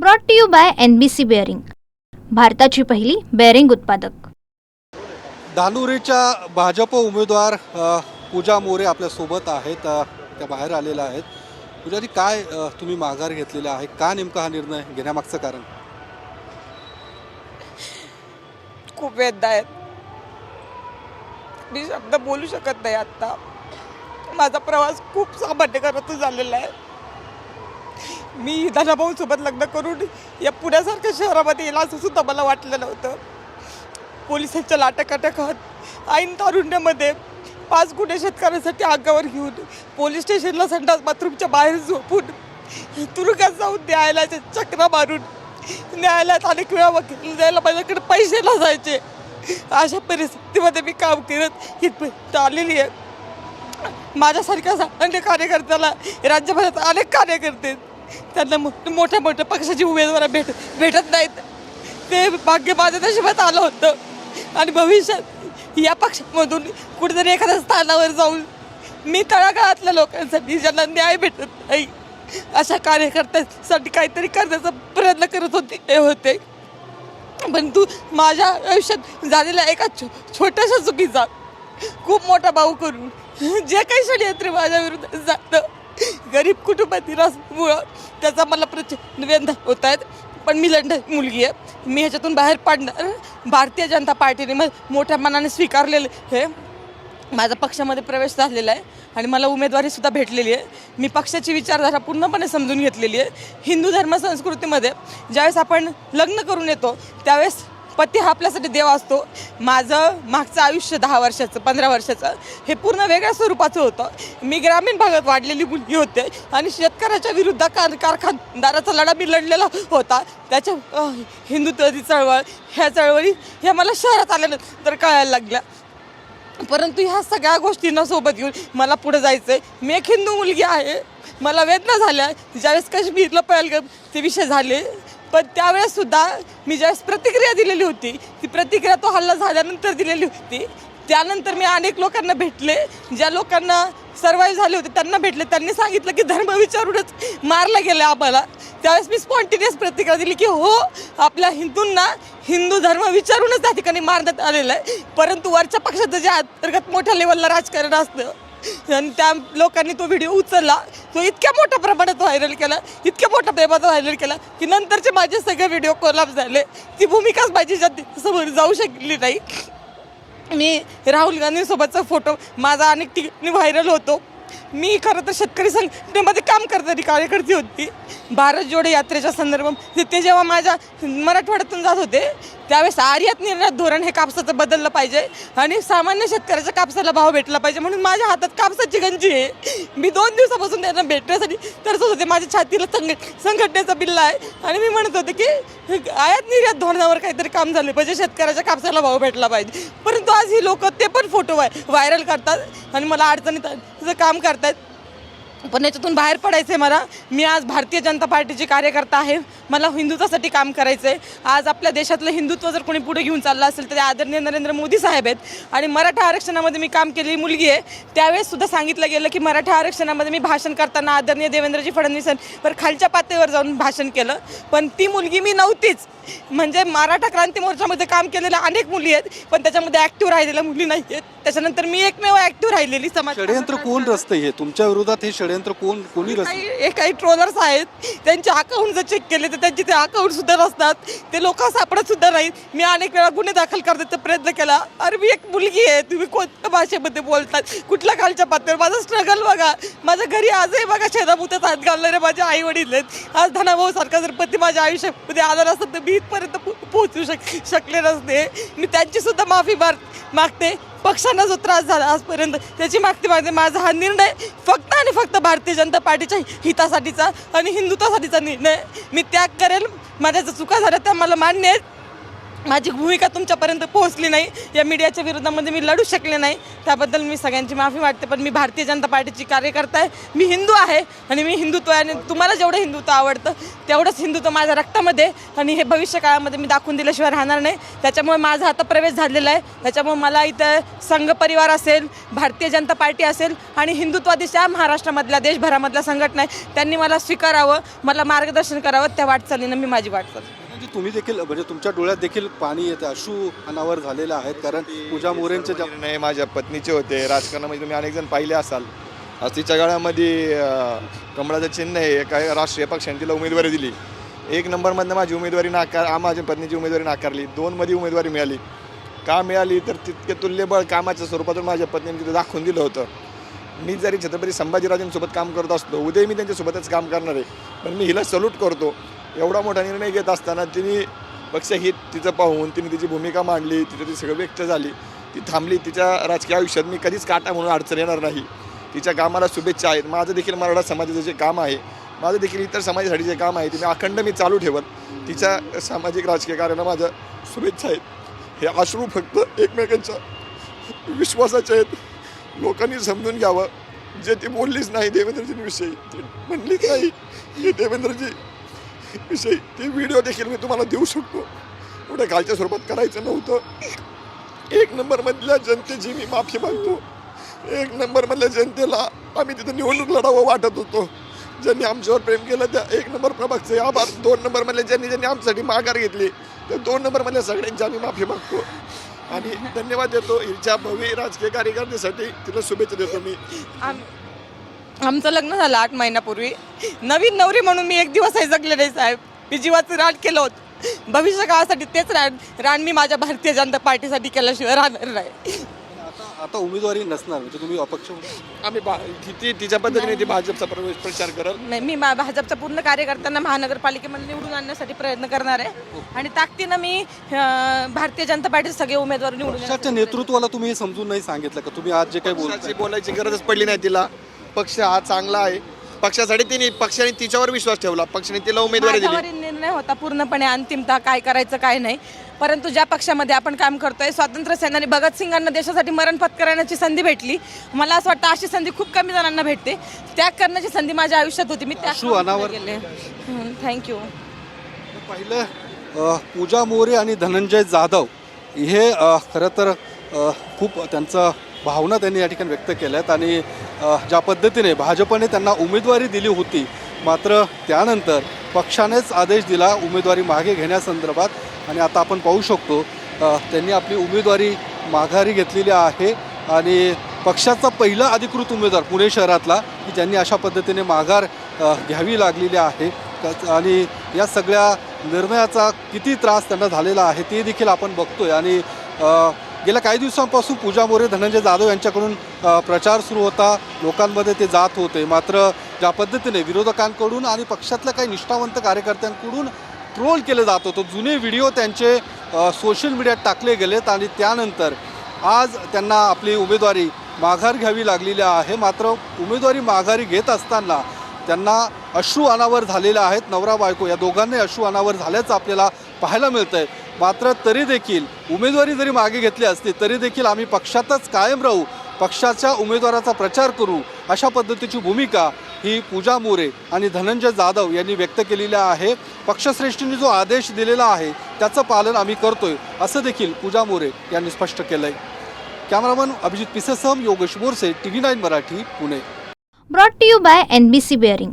Brought to you by N B C bearing भारताची पहिली bearing उत्पादक. धानुरीच्या भाजप उमेदवार पूजा मोरे आपल्यासोबत आहेत त्या बाहेर आलेल्या आहेत. पूजाजी काय तुम्ही माघार घेतलेला आहे? का नेमका हा निर्णय घेण्यामागचं कारण? खूप वेदना आहेत. मी शब्द बोलू शकत नाही आत्ता. माझा प्रवास खूप सामान्य घरातून झालेला आहे. मी धनाभाऊसोबत लग्न करून या पुण्यासारख्या शहरामध्ये येईल असं सुद्धा मला वाटलं नव्हतं. पोलिसांच्या लाटाकाटाखात ऐन तारुण्यामध्ये पाच गुन्हे शेतकऱ्यांसाठी अंगावर घेऊन पोलीस स्टेशनला संडास बाथरूमच्या बाहेर झोपून तुरुंगात जाऊन न्यायालयाच्या चक्रा मारून न्यायालयात अनेक वेळा वकील द्यायला माझ्याकडे पैसे नसायचे. अशा परिस्थितीमध्ये मी काम करत इथपर्यंत आलेली आहे. माझ्यासारख्या सामान्य कार्यकर्त्याला राज्यभरात अनेक कार्यकर्ते त्यांना मोठ्या मोठ्या पक्षाची उमेदवार भेट भेटत नाहीत. ते भाग्य माझ्या नशिबात आलं होतं. आणि भविष्यात या पक्षामधून कुठेतरी एखाद्या स्थानावर जाऊन मी तळागाळातल्या लोकांसाठी ज्यांना न्याय भेटत नाही अशा कार्यकर्त्यांसाठी काहीतरी करण्याचा प्रयत्न करत होते होते. परंतु माझ्या आयुष्यात झालेल्या एका छो छोट्याशा चुकीचा खूप मोठा भाऊ करून जे काही षडयंत्र माझ्या विरुद्ध जातं गरीब कुटुंबातील असल्यामुळं त्याचा मला प्रचंड होत आहेत पण मी लंड मुलगी आहे. मी ह्याच्यातून बाहेर पडणार. भारतीय जनता पार्टीने मग मोठ्या मनाने स्वीकारलेलं हे माझा पक्षामध्ये प्रवेश झालेला आहे. आणि मला उमेदवारीसुद्धा भेटलेली आहे. मी पक्षाची विचारधारा पूर्णपणे समजून घेतलेली आहे. हिंदू धर्म संस्कृतीमध्ये ज्यावेळेस आपण लग्न करून येतो त्यावेळेस पती हा आपल्यासाठी देव असतो. माझं मागचं आयुष्य दहा वर्षाचं पंधरा वर्षाचं हे पूर्ण वेगळ्या स्वरूपाचं होतं. मी ग्रामीण भागात वाढलेली मुलगी होते आणि शेतकऱ्याच्या विरुद्ध कार कारखानदाराचा लढा मी लढलेला होता. त्याच्या हिंदुत्वाची चळवळ ह्या चळवळी ह्या मला शहरात आल्यानंतर कळायला लागल्या. परंतु ह्या सगळ्या गोष्टींना सोबत घेऊन मला पुढे जायचं आहे मी एक हिंदू मुलगी आहे. मला वेदना झाल्या. ज्यावेळेस काश्मीरला पहलगाम ते विषय झाले. पण त्यावेळेस सुद्धा मी ज्यावेळेस प्रतिक्रिया दिलेली होती ती प्रतिक्रिया तो हल्ला झाल्यानंतर दिलेली होती. त्यानंतर मी अनेक लोकांना भेटले. ज्या लोकांना सर्वाईव्ह झाले होते त्यांना भेटले. त्यांनी सांगितलं की धर्म विचारूनच मारलं गेलं आम्हाला. त्यावेळेस मी स्पॉन्टिनियस प्रतिक्रिया दिली की हो आपल्या हिंदूंना हिंदू धर्म विचारूनच त्या ठिकाणी मारण्यात आलेलं आहे. परंतु वरच्या पक्षाचं जे अंतर्गत मोठ्या लेवलला राजकारण असतं आणि त्या लोकांनी तो व्हिडिओ उचलला. तो इतक्या मोठ्या प्रमाणात व्हायरल केला इतक्या मोठ्या प्रमाणात व्हायरल केला की नंतरचे माझे सगळे व्हिडिओ कोलाप झाले. ती भूमिकाच माझी समोर जाऊ शकली नाही. मी राहुल गांधींसोबतचा फोटो माझा अनेक ठिकाणी व्हायरल होतो. मी खरं तर शेतकरी संघटनेमध्ये काम करणारी कार्यकर्ती होती. भारत जोडो यात्रेच्या संदर्भात ते जेव्हा माझ्या मराठवाड्यातून जात होते त्यावेळेस आर्यात निर्यात धोरण हे कापसाचं बदललं पाहिजे आणि सामान्य शेतकऱ्याच्या कापसाला भाव भेटला पाहिजे. म्हणून माझ्या हातात कापसाची गंजी आहे. मी दोन दिवसापासून त्यांना भेटण्यासाठी तरच होते. माझ्या छातीला संघ संघटनेचा बिल्ला आहे. आणि मी म्हणत होते की आयात निर्यात धोरणावर काहीतरी काम झालं पाहिजे. शेतकऱ्याच्या कापसाला भाव भेटला पाहिजे. परंतु आज ही लोक ते पण फोटो व्हायरल करतात आणि मला अडचणीत तुझं काम करतात पण याच्यातून बाहेर पडायचं आहे मला. मी आज भारतीय जनता पार्टीची कार्यकर्ता आहे. मला हिंदुत्वासाठी काम करायचं आहे आज आपल्या देशातलं हिंदुत्व जर कोणी पुढे घेऊन चाललं असेल तर आदरणीय नरेंद्र मोदी साहेब आहेत. आणि मराठा आरक्षणामध्ये मी काम केलेली मुलगी आहे. त्यावेळेस सुद्धा सांगितलं गेलं की मराठा आरक्षणामध्ये मी भाषण करताना आदरणीय देवेंद्रजी फडणवीसांवर खालच्या पातळीवर जाऊन भाषण केलं. पण ती मुलगी मी नव्हतीच. म्हणजे मराठा क्रांती मोर्चामध्ये काम केलेल्या अनेक मुली आहेत पण त्याच्यामध्ये ॲक्टिव्ह राहिलेल्या मुली नाही आहेत त्याच्यानंतर मी एकमेव ॲक्टिव्ह राहिलेली समाज षडयंत्र कोण रचतं हे? तुमच्या विरोधात हे षडयंत्र कोण कोणी रचतं काही एक काही ट्रोलर्स आहेत. त्यांचे अकाउंट जर चेक केले तर त्यांचे ते अकाउंट सुद्धा नसतात. ते लोक सापडत सुद्धा नाहीत. मी अनेक वेळा गुन्हे दाखल करण्याचा प्रयत्न केला. अरे मी एक मुलगी आहे. तुम्ही कोणत्या भाषेमध्ये बोलतात? कुठल्या खालच्या पातळीवर? माझं स्ट्रगल बघा. माझ्या घरी आजही बघा शेतामुत्यात हात घालणारे माझे आई वडील आहेत. आज धनाभाऊ सारखा जर पती माझ्या आयुष्यामध्ये आला नसतं तर मी इथपर्यंत पो- पोहोचू शक शकले नसते. मी त्यांची सुद्धा माफी मार मागते. पक्षांना जो त्रास झाला आजपर्यंत त्याची मागती मागते. माझा हा निर्णय फक्त आणि फक्त भारतीय जनता पार्टीच्या हितासाठीचा आणि हिंदुत्वासाठीचा निर्णय मी त्याग करेल. माझ्या ज्या चुका झाल्या त्या मला मान्य आहेत. माझी भूमिका तुमच्यापर्यंत पोहोचली नाही. या मीडियाच्या विरोधामध्ये मी लढू शकले नाही. त्याबद्दल मी सगळ्यांची माफी वाटते पण मी भारतीय जनता पार्टीची कार्यकर्ता आहे. मी हिंदू आहे आणि मी हिंदुत्व आहे आणि तुम्हाला जेवढं हिंदुत्व आवडतं तेवढंच हिंदुत्व माझ्या रक्तामध्ये आणि हे भविष्य काळामध्ये मी दाखवून दिल्याशिवाय राहणार नाही. त्याच्यामुळे माझा आता प्रवेश झालेला आहे. त्याच्यामुळे मला इथं संघ परिवार असेल भारतीय जनता पार्टी असेल आणि हिंदुत्वादिशा महाराष्ट्रामधल्या देशभरामधल्या संघटना आहे. त्यांनी मला स्वीकारावं मला मार्गदर्शन करावं त्या वाटचालीनं मी माझी वाटचाल म्हणजे तुम्ही देखील म्हणजे तुमच्या डोळ्यात देखील पाणी येते अश्रू अनावर झालेले आहेत. कारण पूजा मोरेंचे ज्या निर्णय माझ्या पत्नीचे होते. राजकारणामध्ये तुम्ही अनेक जण पाहिले असाल. आज तिच्या गळ्यामध्ये कमळाचं चिन्ह आहे. एका राष्ट्रीय पक्षाने तिला उमेदवारी दिली. एक नंबरमधनं माझी उमेदवारी नाकार आ माझ्या पत्नीची उमेदवारी नाकारली. दोनमध्ये उमेदवारी मिळाली. का मिळाली? तर तितके तुल्यबळ कामाच्या स्वरूपातून माझ्या पत्नीने तिथे दाखवून दिलं होतं. मी जरी छत्रपती संभाजीराजांसोबत काम करत असतो उद्या मी त्यांच्यासोबतच काम करणार आहे. पण मी हिला सल्यूट करतो. एवढा मोठा निर्णय घेत असताना तिने पक्षहित तिचं पाहून तिने तिची भूमिका मांडली तिचं ती सगळं व्यक्त झाली. ती थांबली. तिच्या राजकीय आयुष्यात मी कधीच काटा म्हणून अडचण येणार नाही. तिच्या कामाला शुभेच्छा आहेत. माझं देखील मराठा समाजाचं जे काम आहे माझं देखील इतर समाजासाठी जे काम आहे ते मी अखंड मी चालू ठेवत तिच्या सामाजिक राजकीय कार्याला माझ्या शुभेच्छा आहेत. हे अश्रू फक्त एकमेकांच्या विश्वासाचे आहेत. लोकांनी समजून घ्यावं. जे ती बोललीच नाही देवेंद्रजींविषयी ती म्हणलीच नाही हे देवेंद्रजी विषयी ते व्हिडिओ देखील मी तुम्हाला देऊ शकतो. एवढ्या कालच्या स्वरूपात करायचं नव्हतं. एक नंबरमधल्या जनतेची मी माफी मागतो. एक नंबरमधल्या जनतेला आम्ही तिथं निवडणूक लढावं वाटत होतो. ज्यांनी आमच्यावर प्रेम केलं त्या एक नंबर प्रभागचे आभार दोन नंबरमधल्या ज्यांनी ज्यांनी आमच्यासाठी माघार घेतली त्या दोन नंबरमधल्या सगळ्यांची आम्ही माफी मागतो. आणि धन्यवाद देतो. हिच्या भव्य राजकीय कार्यकर्त्यासाठी तिला शुभेच्छा देतो मी. आम आमचं लग्न झालं आठ महिन्यापूर्वी. नवीन नवरी म्हणून मी एक दिवसही जगले नाही साहेब. मी जीवाचं रान केलं होतं. भविष्य काळासाठी तेच रान रान मी माझ्या भारतीय जनता पार्टीसाठी केल्याशिवाय राहणार नाही. आता आता उमेदवारी नसणार म्हणजे तुम्ही अपक्ष. आम्ही बा ती- ती तिच्या पद्धतीने ती भाजपचा प्रवेश प्रचार करल नाही मी मा- भाजपच्या पूर्ण कार्यकर्त्यांना महानगरपालिकेमध्ये निवडून आणण्यासाठी प्रयत्न करणार आहे. आणि ताकदीनं मी अं, भारतीय जनता पार्टीचे सगळे उमेदवार निवडून पक्षाच्या नेतृत्वाला तुम्ही हे समजून नाही सांगितलं का? तुम्ही आज जे काही बोलताय. बोलायची गरजच पडली नाही तिला. पक्ष हा चांगला आहे. पक्षासाठी तिने पक्षाने तिच्यावर विश्वास ठेवला. पक्षाने तिला उमेदवारी दिली. माझ्यावरील निर्णय होता पूर्णपणे अंतिमता काय करायचं काय नाही. परंतु ज्या पक्षामध्ये आपण काम करतोय स्वातंत्र्य सेनानी भगतसिंगांना देशासाठी मरण पत्करण्याची संधी भेटली. मला असं वाटतं अशी संधी खूप कमी जणांना भेटते. त्याग करण्याची संधी माझ्या आयुष्यात होती. मी अश्रू अनावर. गेले. थँक्यू पहिलं अ, पूजा मोरे आणि धनंजय जाधव हे अ, खरं तर अ, खूप त्यांचं भावना त्यांनी या ठिकाणी व्यक्त केल्या आहेत आणि ज्या पद्धतीने भाजपने त्यांना उमेदवारी दिली होती मात्र त्यानंतर पक्षानेच आदेश दिला उमेदवारी मागे घेण्यासंदर्भात आणि आता आपण पाहू शकतो त्यांनी आपली उमेदवारी माघारी घेतलेली आहे आणि पक्षाचा पहिला अधिकृत उमेदवार पुणे शहरातला की ज्यांनी अशा पद्धतीने माघार घ्यावी लागलेली आहे. आणि या सगळ्या निर्णयाचा किती त्रास त्यांना झालेला आहे ते देखील आपण बघतोय आणि गेल्या काही दिवसांपासून पूजा मोरे धनंजय जाधव यांच्याकडून प्रचार सुरू होता. लोकांमध्ये ते जात होते. मात्र ज्या पद्धतीने विरोधकांकडून आणि पक्षातल्या काही निष्ठावंत कार्यकर्त्यांकडून ट्रोल केलं जात होतं जुने व्हिडिओ त्यांचे सोशल मीडियात टाकले गेलेत आणि त्यानंतर आज त्यांना आपली उमेदवारी माघार घ्यावी लागलेली आहे. मात्र उमेदवारी माघारी घेत असताना त्यांना अश्रू अनावर झालेल्या आहेत. नवरा बायको या दोघांनी अश्रू अनावर झाल्याचं आपल्याला पाहायला मिळतं आहे मात्र तरी देखील उमेदवारी जरी मागे घेतली असती तरी देखील आम्ही पक्षातच कायम राहू पक्षाच्या उमेदवाराचा प्रचार करू अशा पद्धतीची भूमिका ही पूजा मोरे आणि धनंजय जाधव यांनी व्यक्त केलेली आहे. पक्षश्रेष्ठींनी जो आदेश दिलेला आहे त्याचं पालन आम्ही करतोय असं देखील पूजा मोरे यांनी स्पष्ट केलं आहे कॅमेरामन अभिजित पिसेसम Yogesh Morse T V nine Marathi Pune. Brought to you by N B C bearing